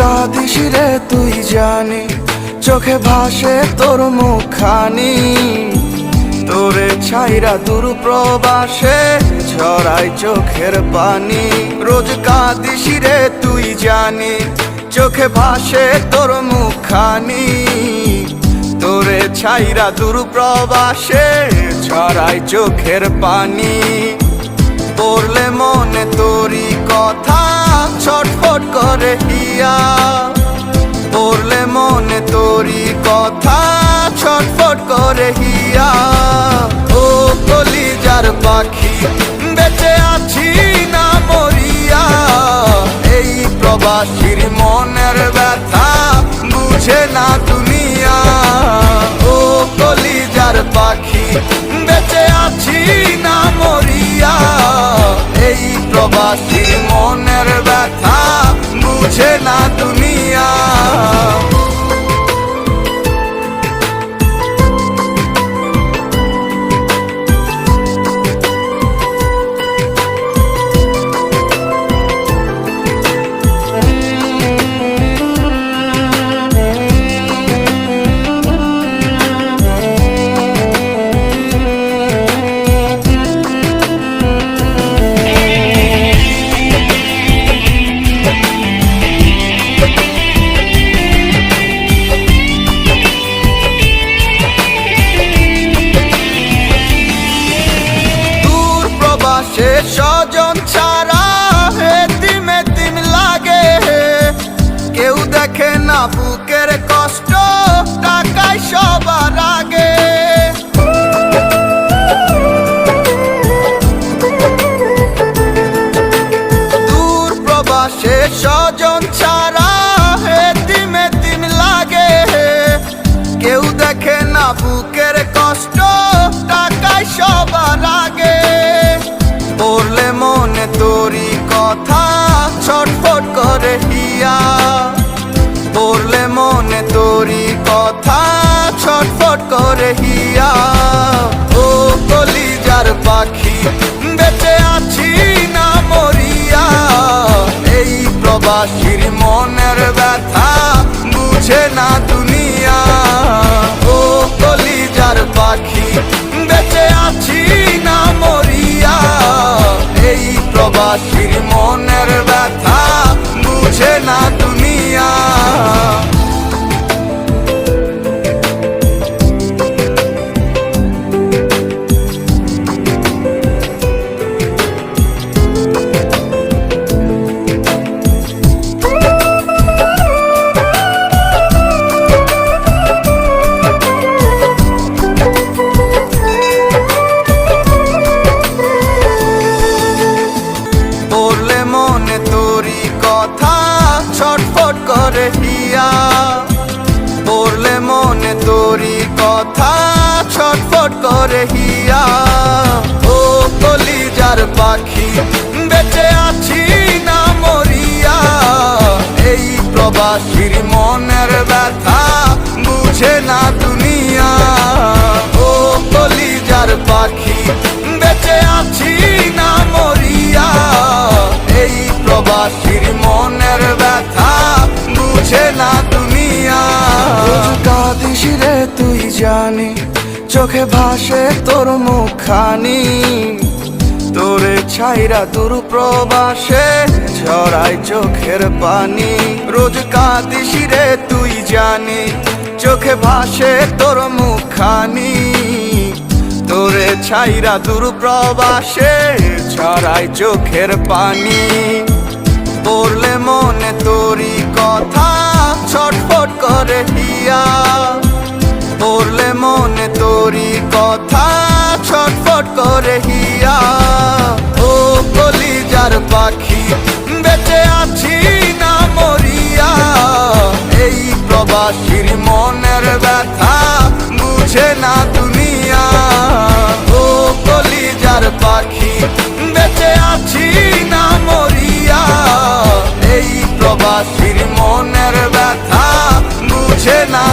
কাঁদিস রে তুই জানি, চোখে ভাসে তোর মুখানি তোরে ছাইরা দূর প্রবাসে ছড়াই চোখের পানি। রোজ কাঁদিস রে তুই জানি, চোখে ভাসে তোর মুখানি তোরে ছাইরা দূর প্রবাসে ছড়াই চোখের পানি। পড়লে মনে তোরি কথা ছটফট করে হিয়া পড়লে মনে তোরি কথা ছটফট করে হিয়া। ও কলিজার পাখি প্রবাসীর মনের ব্যথা বুঝে না দুনিয়া প্রবাসে স্বজন ছাড়া তিমে তিম লাগে। কেউ দেখে না বুকের কষ্ট, টাকায় সবার আগে। দূর প্রবাসে স্বজন পড়লে মনে তোরি কথা ছটফট করে হিয়া। ও কলিজার পাখি ছটফট করে হিয়া, ও কলিজার পাখি, বেঁচে আছি না মরিয়া। এই প্রবাসীর মনের ব্যথা বুঝে না দুনিয়া। ও কলিজার পাখি, বেঁচে আছি না মরিয়া। এই প্রবাসীর মনের ব্যথা বুঝে না দুনিয়া। কাঁদিস রে তুই জানি চোখে ভাসে তোর মুখানি তোরে ছাইরা দূর প্রবাসে ছড়াই চোখের পানি। রোজ কাঁদিস রে, তুই জানি চোখে ভাসে তোর মুখানি তোরে ছাইরা দূর প্রবাসে ছড়াই চোখের পানি। পড়লে মনে তোরি পাখির মনের ব্যথা বুঝে না দুনিয়া। ও কলিজার পাখি, বেঁচে আছি না মরিয়া। এই প্রবাসীর মনের ব্যথা বুঝে না